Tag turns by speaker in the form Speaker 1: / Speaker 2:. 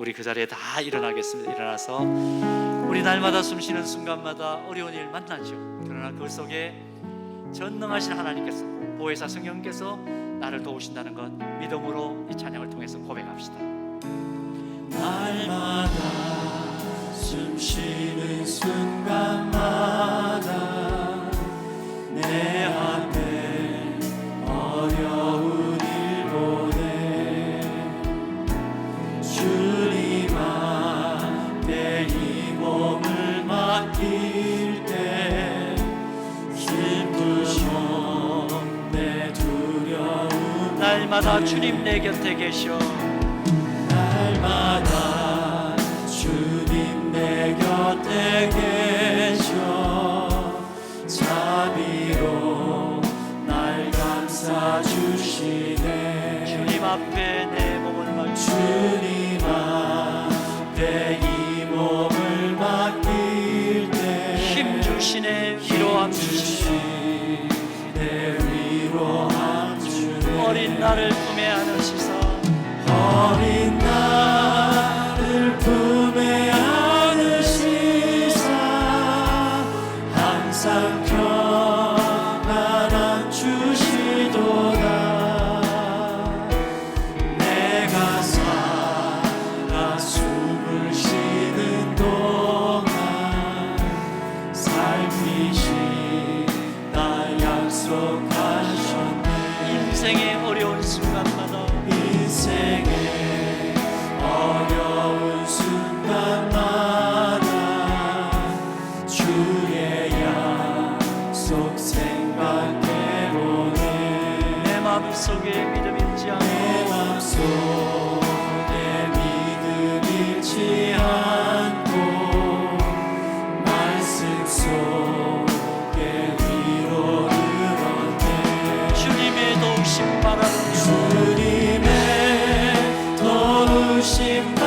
Speaker 1: 우리 그 자리에 다 일어나겠습니다. 일어나서 우리 날마다 숨쉬는 순간마다 어려운 일 만나죠. 그러나 그 속에 전능하신 하나님께서 보혜사 성령께서 나를 도우신다는 것 믿음으로 이 찬양을 통해서 고백합시다.
Speaker 2: 날마다
Speaker 1: 날마다 주님 내 곁에 계셔.
Speaker 2: 날마다 주님 내 곁에 계셔. 자비로 날 감싸 주시네.
Speaker 1: 주님 앞에 주시네 위로함 주시네.
Speaker 2: 위로함 주네
Speaker 1: 어린 나를 품에 안으시사.
Speaker 2: 어린 나를 품에 안으시사. 항상 평
Speaker 1: 인생의 어려운 순간마다.
Speaker 2: 인생의 어려운 순간마다 주의 약속 생각해 보네.
Speaker 1: 내 마음속에 믿음 잃지
Speaker 2: 내
Speaker 1: 않고
Speaker 2: 도우심